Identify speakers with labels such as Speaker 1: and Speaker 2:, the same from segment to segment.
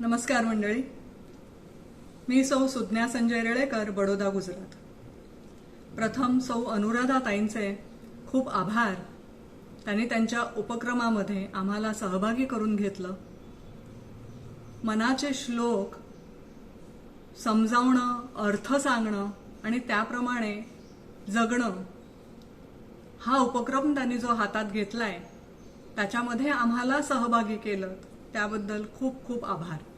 Speaker 1: नमस्कार मंडळी. मी सौ सुज्ञा संजय रेळेकर बडोदा गुजरात. प्रथम सौ अनुराधा ताईंचे खूप आभार. त्यांनी त्यांच्या उपक्रमामध्ये आम्हाला सहभागी करून घेतलं. मनाचे श्लोक समजावणं अर्थ सांगणं आणि त्याप्रमाणे जगणं हा उपक्रम त्यांनी जो हातात घेतलाय त्याच्यामध्ये आम्हाला सहभागी केलं. त्याबद्दल खूप खूप आभार.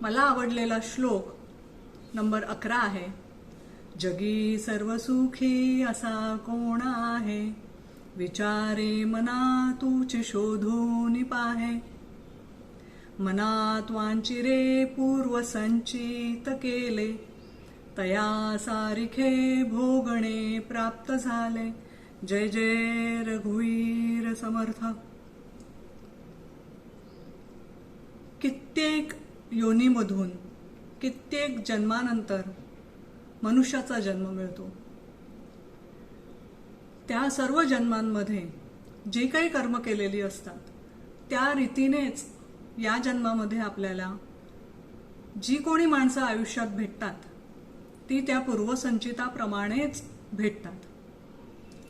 Speaker 1: मला आवडलेला श्लोक नंबर अकरा आहे जगी सर्व सुखी असा कोण आहे? विचारे मना तूच शोधून पाहे. मनात वांचिरे पूर्व संचित केले. तया सारिखे भोगणे प्राप्त झाले. जय जय रघुवीर समर्थ. कित्येक योनीमधून कित्येक जन्मानंतर मनुष्याचा जन्म मिळतो. त्या सर्व जन्मांमध्ये जे काही कर्म केलेली असतात त्या रीतीनेच या जन्मामध्ये आपल्याला जी कोणी माणसं आयुष्यात भेटतात ती त्या पूर्वसंचिताप्रमाणेच भेटतात.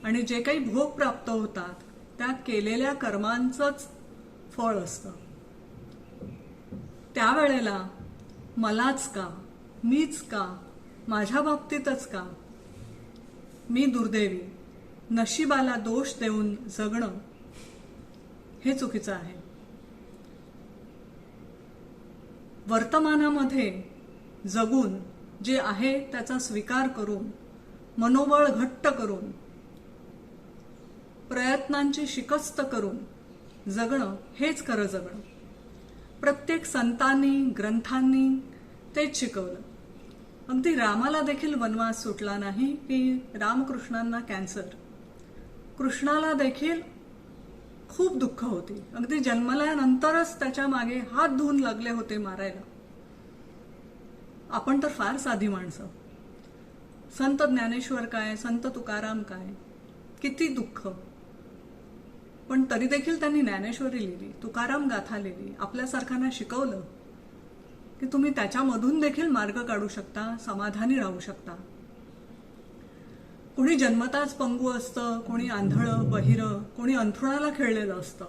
Speaker 1: आणि जे काही भोग प्राप्त होतात त्या केलेल्या कर्मांचंच फळ असतं. त्यावेळेला मलाच का मीच का माझ्या बाबतीतच का? मी दुर्दैवी नशिबाला दोष देऊन जगणं हे चुकीचं आहे. वर्तमानामध्ये जगून जे आहे त्याचा स्वीकार करून मनोबळ घट्ट करून प्रयत्नांची शिकस्त करून जगणं हेच खरं जगणं. प्रत्येक संतांनी ग्रंथांनी तेच शिकवलं. अगदी रामाला देखील वनवास सुटला नाही की रामकृष्णांना कॅन्सर कृष्णाला देखील खूप दुःख होती. अगदी जन्मल्यानंतरच त्याच्यामागे हात धुवून लागले होते मारायला. आपण तर फार साधी माणसं. संत ज्ञानेश्वर काय संत तुकाराम काय? किती दुःख. पण तरी देखील त्यांनी ज्ञानेश्वरी लिहिली तुकाराम गाथा लिहिली आपल्यासारख्यांना शिकवलं की तुम्ही त्याच्यामधून देखील मार्ग काढू शकता समाधानी राहू शकता. कोणी जन्मताच पंगू असतं कोणी आंधळं बहिरं कोणी अंथरुणाला खेळलेलं असतं.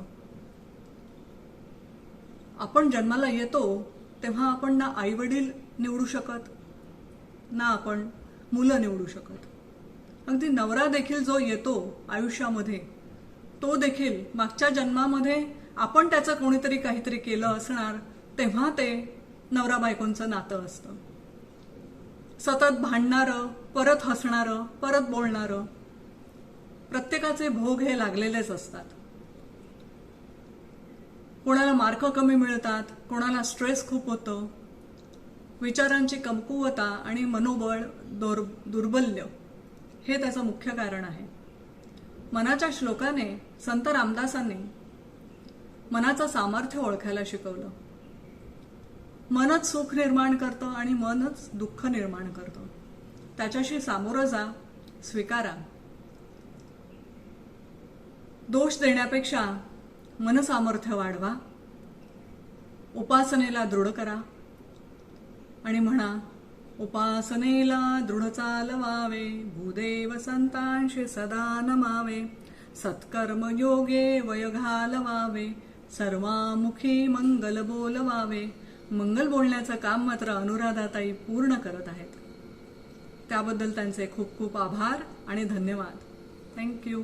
Speaker 1: आपण जन्माला येतो तेव्हा आपण ना आई वडील निवडू शकत ना आपण मुलं निवडू शकत. अगदी नवरा देखील जो येतो आयुष्यामध्ये तो देखील मागच्या जन्मामध्ये आपण त्याचं कोणीतरी काहीतरी केलं असणार तेव्हा ते नवरा बायकोंचं नातं असतं. सतत भांडणारं परत हसणारं परत बोलणारं प्रत्येकाचे भोग हे लागलेलेच असतात. कोणाला मार्क कमी मिळतात कोणाला स्ट्रेस खूप होतं विचारांची कमकुवता आणि मनोबळ दोर दुर्बल्य हे त्याचं मुख्य कारण आहे. मनाच्या श्लोकाने संत रामदासांनी मनाचं सामर्थ्य ओळखायला शिकवलं. मनच सुख निर्माण करतं आणि मनच दुःख निर्माण करतं. त्याच्याशी सामोरं जा स्वीकारा. दोष देण्यापेक्षा मनसामर्थ्य वाढवा. उपासनेला दृढ करा. आणि म्हणा उपासनेला दृढ चालवावे भूदेव संतांशी सदा नमावे सत्कर्म योगे वय घालवावे सर्वामुखी मंगल बोलवावे. मंगल बोलण्याचं काम मात्र अनुराधाताई पूर्ण करत आहेत. त्याबद्दल त्यांचे खूप खूप आभार आणि धन्यवाद. थँक्यू